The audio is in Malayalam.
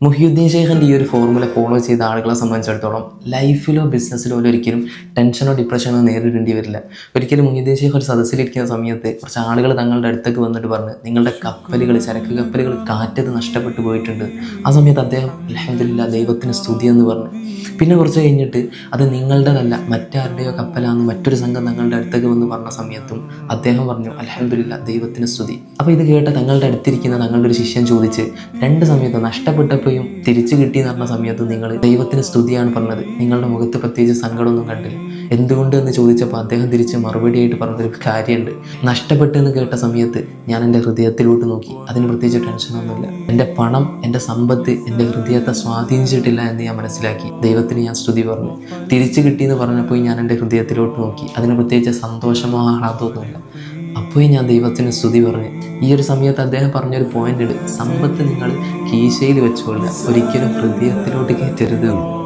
മുഹിയുദ്ദീൻ ഷെയ്ഖിന്റെ ഈ ഒരു ഫോർമുല ഫോളോ ചെയ്ത ആളുകളെ സംബന്ധിച്ചിടത്തോളം ലൈഫിലോ ബിസിനസ്സിലോ ഒരിക്കലും ടെൻഷനോ ഡിപ്രഷനോ നേരിടേണ്ടി വരില്ല. ഒരിക്കലും മുഹിയുദ്ദീൻ ഷെയ്ഖ് ഒരു സദസ്സിലിരിക്കുന്ന സമയത്ത് കുറച്ച് ആളുകൾ തങ്ങളുടെ അടുത്തേക്ക് വന്നിട്ട് പറഞ്ഞ് നിങ്ങളുടെ കപ്പലുകൾ ചരക്ക് കപ്പലുകൾ കാറ്റത്ത് നഷ്ടപ്പെട്ടു പോയിട്ടുണ്ട്. ആ സമയത്ത് അദ്ദേഹം അലഹമില്ല ദൈവത്തിന് സ്തുതി എന്ന് പറഞ്ഞു. പിന്നെ കുറച്ച് കഴിഞ്ഞിട്ട് അത് നിങ്ങളുടേതല്ല മറ്റാരുടെയോ കപ്പലാന്ന് മറ്റൊരു സംഘം തങ്ങളുടെ അടുത്തേക്ക് വന്ന് പറഞ്ഞ സമയത്തും അദ്ദേഹം പറഞ്ഞു അലഹമില്ല ദൈവത്തിന് സ്തുതി. അപ്പോൾ ഇത് കേട്ട തങ്ങളുടെ അടുത്തിരിക്കുന്ന തങ്ങളുടെ ഒരു ശിഷ്യൻ ചോദിച്ച് രണ്ട് സമയത്ത് നഷ്ടപ്പെട്ടപ്പോഴും തിരിച്ചു കിട്ടി എന്ന് പറഞ്ഞ സമയത്ത് നിങ്ങൾ ദൈവത്തിന് സ്തുതിയാണ് പറഞ്ഞത്. നിങ്ങളുടെ മുഖത്ത് പ്രത്യേകിച്ച് സങ്കടമൊന്നും കണ്ടില്ല. എന്തുകൊണ്ട് എന്ന് ചോദിച്ചപ്പോൾ അദ്ദേഹം തിരിച്ച് മറുപടിയായിട്ട് പറഞ്ഞൊരു കാര്യമുണ്ട്. നഷ്ടപ്പെട്ടു എന്ന് കേട്ട സമയത്ത് ഞാൻ എന്റെ ഹൃദയത്തിലോട്ട് നോക്കി. അതിന് പ്രത്യേകിച്ച് ടെൻഷനൊന്നുമില്ല എന്റെ പണം എന്റെ സമ്പത്ത് എന്റെ ഹൃദയത്തെ സ്വാധീനിച്ചിട്ടില്ല എന്ന് ഞാൻ മനസ്സിലാക്കി. ദൈവത്തിന് ഞാൻ സ്തുതി പറഞ്ഞു. തിരിച്ചു കിട്ടിയെന്ന് പറഞ്ഞപ്പോൾ ഞാൻ എന്റെ ഹൃദയത്തിലോട്ട് നോക്കി. അതിന് പ്രത്യേകിച്ച് സന്തോഷമോ ആഹ്ലാദമൊന്നുമില്ല അപ്പോൾ ഞാൻ ദൈവത്തിന് സ്തുതി പറഞ്ഞു. ഈ ഒരു സമയത്ത് അദ്ദേഹം പറഞ്ഞൊരു പോയിന്റ് ഉണ്ട് സമ്പത്ത് നിങ്ങൾ കീശയിൽ വെച്ചുകൊള്ളുക ഒരിക്കലും ഹൃദയത്തിലോട്ട് കയറ്റരുത്.